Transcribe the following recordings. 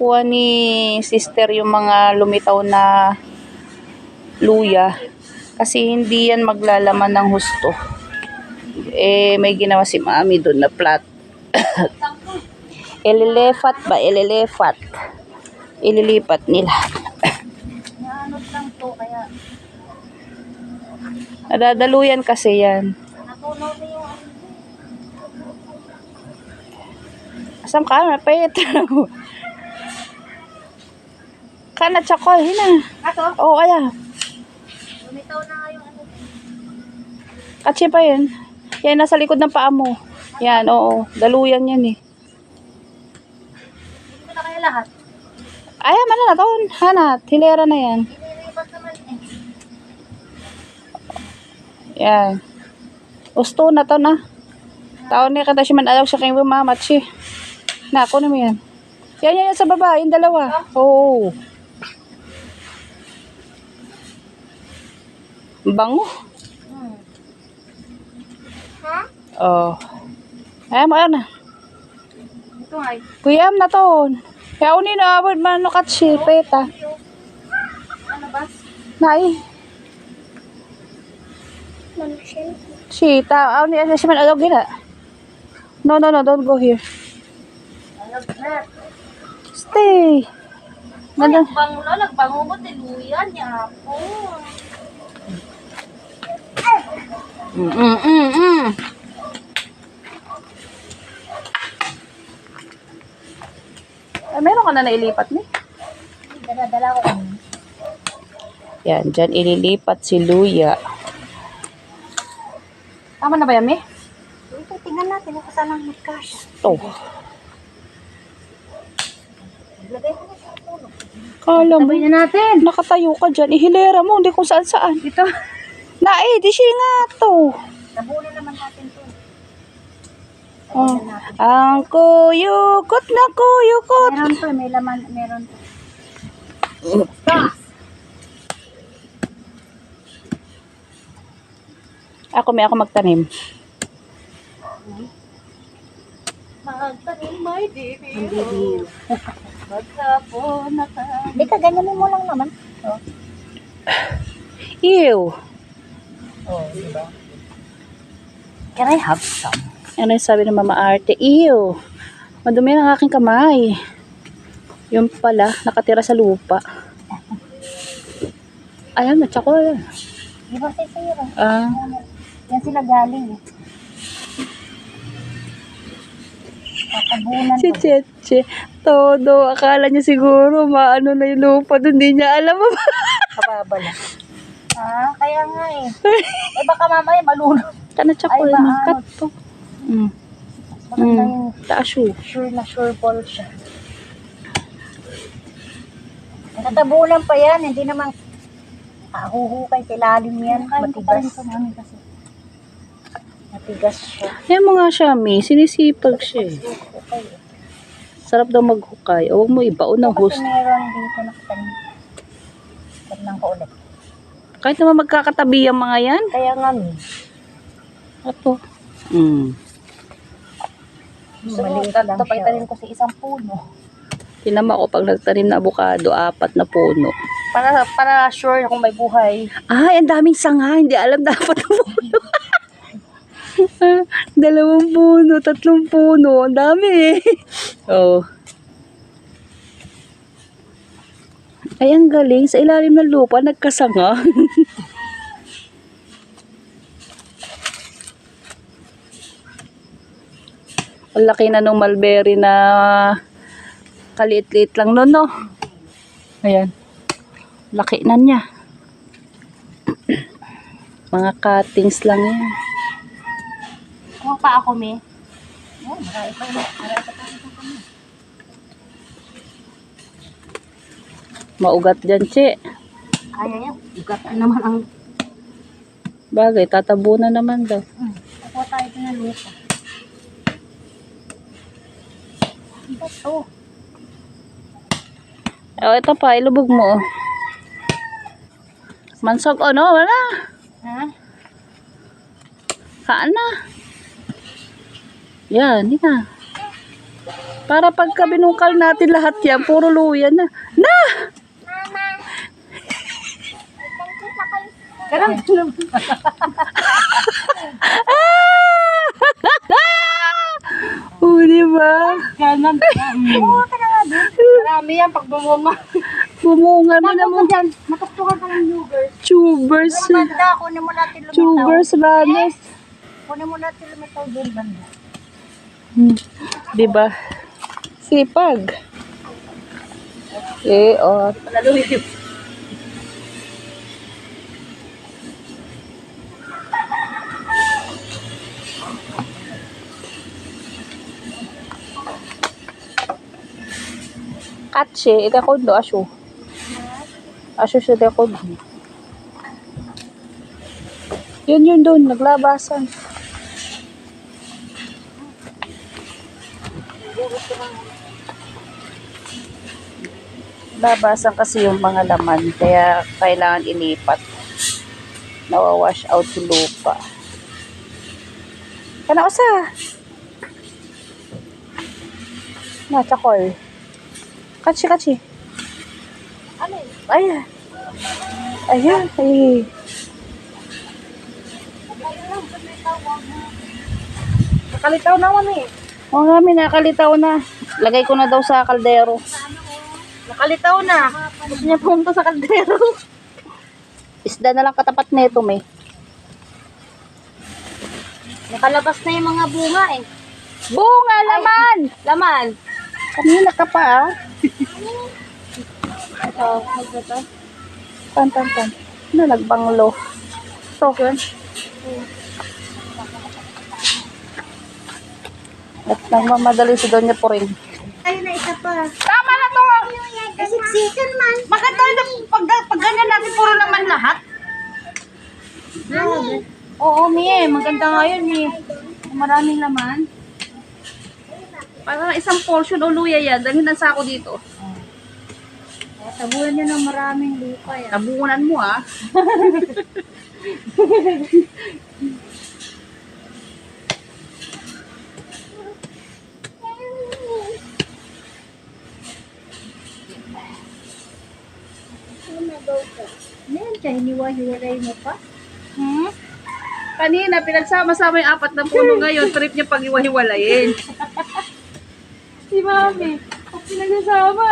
kuha ni sister yung mga lumitaw na luya. Kasi hindi yan maglalaman ng husto. Eh, may ginawa si mami doon na plat. Ililefat ba? Ililefat. Ililipat nila. Naanot lang to, kaya Nadadaluyan kasi yan. natunaw na yung ano. Asam ka? Napayat. Kana tsakoy, hina. Ato, Oo, kaya. lumitaw na nga yung ano. Katsi pa yun. Yan, nasa likod ng paa mo. Yan, oo. Daluyan yan eh. Hindi ko na kaya lahat. Ay, mana na taon. Hanat, hilera na yan. Inilipat naman eh. Yan. Gusto na to na. Taon ni kata siya man alaw siya kayong bumamat siya. Na, ako mo yan. Yan, yan, yan sa baba. Yung dalawa. Oo. Bango. Ha? Oh. Ay, mo na. Ito eh. Kuyam na to. Kaya na abot man no katsi, peta. Ano ba? Nai. Mansion. Si, ta, uni na siya man alog gina. No, no, no, don't go here. Ano? Stay. Ganda. Nagbango na, nagbango mo, tiluyan niya ako. Mm, mm, mm, mm. Ay, meron ka na nailipat ni. Dala-dala ko. Yan, dyan ililipat si Luya. Tama na ba yan, Mi? Ito, tingnan natin kung saan ang mag-cash. To. Lagay ko na sa puno. Kala mo. Sabay na natin. Nakatayo ka dyan. Ihilera mo. Hindi kung saan saan. Ito. Na eh, di siya nga to. Nabunan naman natin to. Oh. Ang kuyukot na kuyukot. Meron to, may laman, meron to. Ako may ako magtanim. Magtanim may didiyo. Maghapon na ka. Hindi ka, ganyanin mo lang naman. Oh. Ew. Oh, diba? Can I have some? Ano yung sabi ng mama arte? Ew. Madumi ang aking kamay. Yung pala, nakatira sa lupa. Ayan, natsako yan. Di ba sa sa'yo? Ah, Yan sila galing eh. Tatabunan si. Cheche. Todo. Akala niya siguro maano na yung lupa doon. Hindi niya alam. Kababala. Ah, kaya nga eh. Eh baka mamaya malulog. Kana Ay, yan. maano. Cut to. Mm. Maganda Mm. Taas yun. sure na sure ball siya. Natabunan pa yan, hindi naman ahuhukay sa ilalim yan. Matigas. Matigas siya. Yan mga siya, Mi. Sinisipag siya eh. Sarap daw maghukay. O, huwag mo ibaon ng Kasi host. meron dito nakatanim. Tignan ko ulit. Kahit naman magkakatabi ang mga yan. Kaya nga. Ito. Mm. Maliit lang siya. Ko sa isang puno. Tinama ko pag nagtanim na abukado, apat na puno. Para para sure kung may buhay. Ay, ang daming sanga. Hindi alam dapat na puno. Dalawang puno, tatlong puno. Ang dami eh. Oh. Ay, ang galing. Sa ilalim ng lupa, nagkasanga. ang laki na nung mulberry na kaliit-liit lang nun, no? Ayan. Laki na niya. Mga cuttings lang yan. Kuha pa ako mi. Oh, marami pa. Marami pa tayo kami. Maugat dyan, Che. Kaya yan. Ugat na naman ang... Bagay, tatabunan naman daw. Hmm. Kuha tayo ito ng lupa. Ano ba to? Oh, ito pa, ilubog mo. oh. Mansog, oh no, wala. Ha? Kaan na. Yan, na. Para pagka binungkal natin lahat yan, puro luya na. Na! Ganun. Oo, di ba? Ganun. Oo, ka na nga din. Marami yan pag bumunga. Bumunga na naman. dyan. Matuktukan ka ng yogurt. Tubers. Banda, kunin mo natin lumitaw. Tubers, lanas. Kunin mo natin lumitaw doon, banda. Hmm. Di ba? Sipag. Eh, oh. Palaluhin. Katse, ikakondo, aso. Aso siya dekondo. Yun yun doon, naglabasan. Labasan kasi yung mga laman, kaya kailangan inipat. Nawawash out yung lupa. Kana usa. Na, chakol. Kachi, kachi. Ano? Ayan. Ayan. Ay. Nakalitaw naman eh. Oo nga, may nakalitaw na. Lagay ko na daw sa kaldero. Nakalitaw na. Gusto niya pumunta sa kaldero. Isda na lang katapat nito, may. Nakalabas na yung mga bunga eh. Bunga, laman! Laman. Kanina ka pa, ah. Ito, ito. Tan, tan, tan. Ano, nagbanglo. Ito. At nagmamadali si Doña Poring. Ayun na isa pa. Tama na to! Siksikan man. Maganda na pag, pag ganyan natin puro laman lahat. Oo, Mie. Maganda nga yun, Mie. Maraming laman. Para isang portion o luya yan, dalhin ang sako dito. Tabuhan niya ng maraming lupa yan. Nabungunan mo ah. Yan, siya, hiniwa-hiwalay mo pa. Hmm? Kanina, pinagsama-sama yung apat na puno ngayon, trip niya pag iwahiwalayin. si Mami, pag pinagsasama.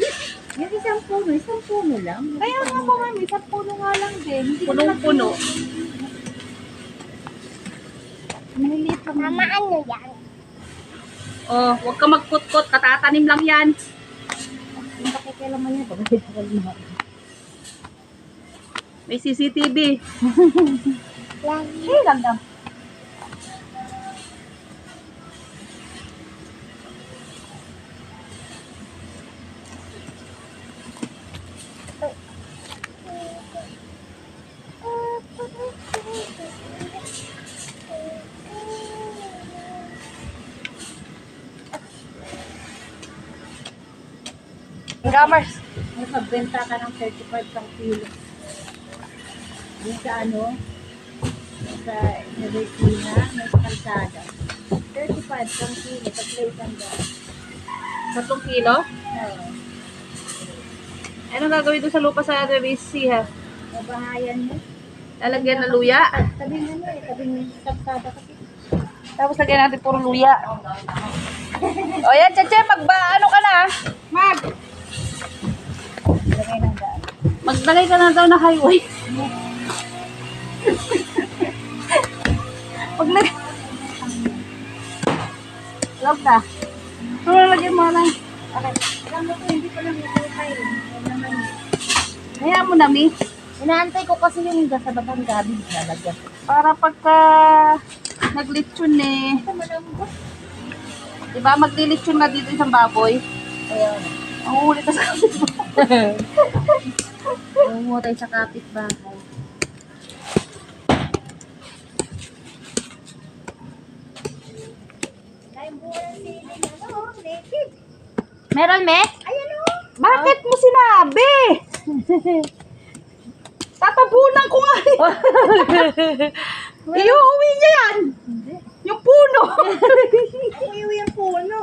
Yung isang puno, isang puno lang. Kaya nga po Mami, isang puno nga lang din. Hindi Punong-puno. Maliliit lang. Mama, ano yan? Oh, huwag ka magkutkot, katatanim lang yan. Yung pakikilaman niya, pag-ibig mo. May CCTV. Hey, lang lang. Gamers. May pagbenta ka ng 35 pang kilo. Yung sa ano, sa Nevetina, may kalsada. 35 pang kilo, pag may tanda. Satlong kilo. Oo. Anong gagawin doon sa lupa sa RBC ha? Mabahayan mo. Lalagyan ng luya. Tabi mo na eh, mo yung kalsada kasi. Tapos lagyan natin puro luya. o yan, Cheche, magba, ano ka na? Mag, Lagay ng daan. maglagay ka na daw na highway. Pag nag... Log na. Ano lagyan mo na? Okay. Alam mo ko, hindi ko lang yun. Hayaan mo na, Mi. Inaantay ko kasi yung sa batang gabi nalagyan. Para pagka naglitsyon eh. Ito malambot. Diba, maglilitsyon na dito isang baboy. Ayun. Ang huli ka sa Umutay sa kapitbahay. Meron, Me? Ayan o. Bakit mo sinabi? Tatabunan ko nga. Iuwi niya yan. Hindi. Yung puno. Ayaw yung puno.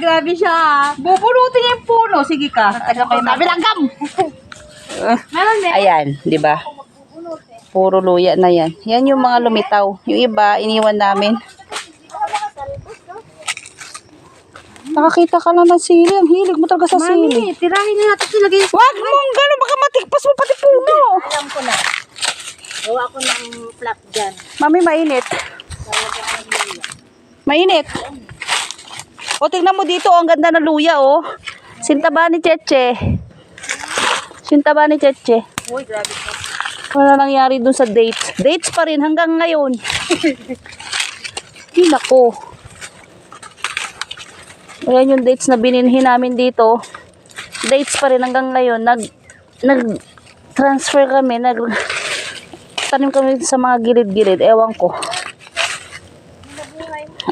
Grabe siya. ah. Bubunutin niya yung puno. Sige ka. Taga kayo nabi langgam. Meron din. Ayan, di ba? Puro luya na yan. Yan yung mga lumitaw. Yung iba, iniwan namin. Nakakita ka lang ng sili. Ang hilig mo talaga sa sili. Mami, tirahin na natin sila guys. Wag mong gano'n. Baka matikpas mo pati puno. Alam ko na. Gawa ko ng flap dyan. Mami, mainit. Mainit. O, tingnan mo dito. oh, Ang ganda ng luya, oh. Sintaba ni Cheche. Sintaba ni Cheche. Uy, grabe ko. Wala nangyari dun sa dates. Dates pa rin hanggang ngayon. Hindi ko. Ayan yung dates na bininhin namin dito. Dates pa rin hanggang ngayon. Nag, nag transfer kami. Nag, tanim kami sa mga gilid-gilid. Ewan ko.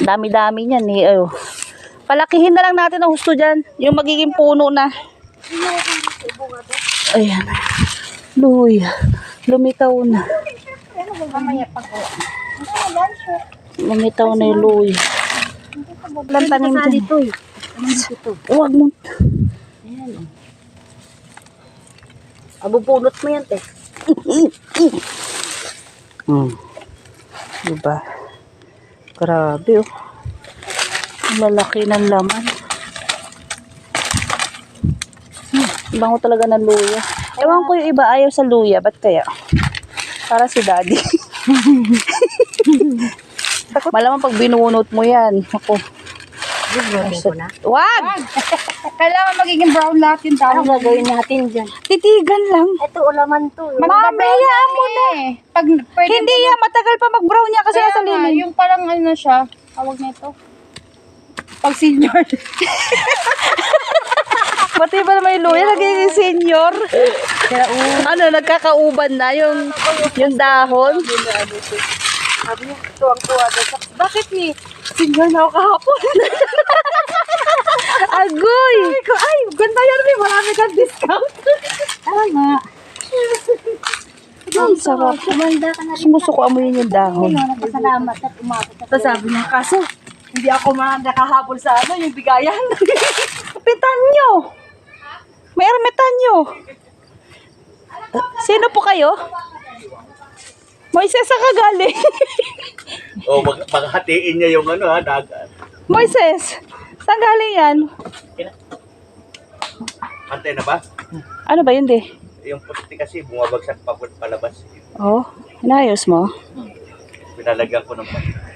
Dami-dami niyan eh. Ayo. Palakihin na lang natin ang husto dyan. Yung magiging puno na. Ayan. Luya. Lumitaw na. Lumitaw na yung luya. Walang tanim dyan. Huwag mo. Ayan. Abubunot mo yan, te. Hmm. Diba? Grabe oh. Ang lalaki ng laman. Hmm. Bango talaga ng luya. Ewan ko yung iba ayaw sa luya. Ba't kaya? Para si daddy. Malamang pag binunot mo yan. Ako. Ko na. Wag! Kailangan magiging brown lahat yung tao. Ano gagawin natin dyan? Titigan lang. Ito, ulaman to. eh. Mamaya mo na. Pag pwede Hindi yan. Matagal pa mag-brown niya kasi Kaya nasa lilim. yung parang ano siya, tawag nito. Pag senior. Pati ba yung luya, nagiging senior? ano, nagkakauban na yung, yung dahon? Sabi niya, tuwang-tuwa. Bakit ni? Senior na ako kahapon. Agoy! Sabi ko, ay, ganda yan, may marami kang discount. Tama. Ang sarap. Kumanda ka na rin. Amuyin yung dahon. Nagpasalamat at umabot. Tapos sabi niya, kaso, hindi ako ma nakahabol sa ano, yung bigayan. Pitan nyo! May ermitan nyo! Sino po kayo? Moises, saan ka galing? O, mag maghatiin niya yung ano ha, dagat. Moises, saan galing yan? Antay na ba? Ano ba yun, di? Yung puti kasi bumabagsak pa palabas. Oh, inayos mo? Pinalagyan ko ng pan.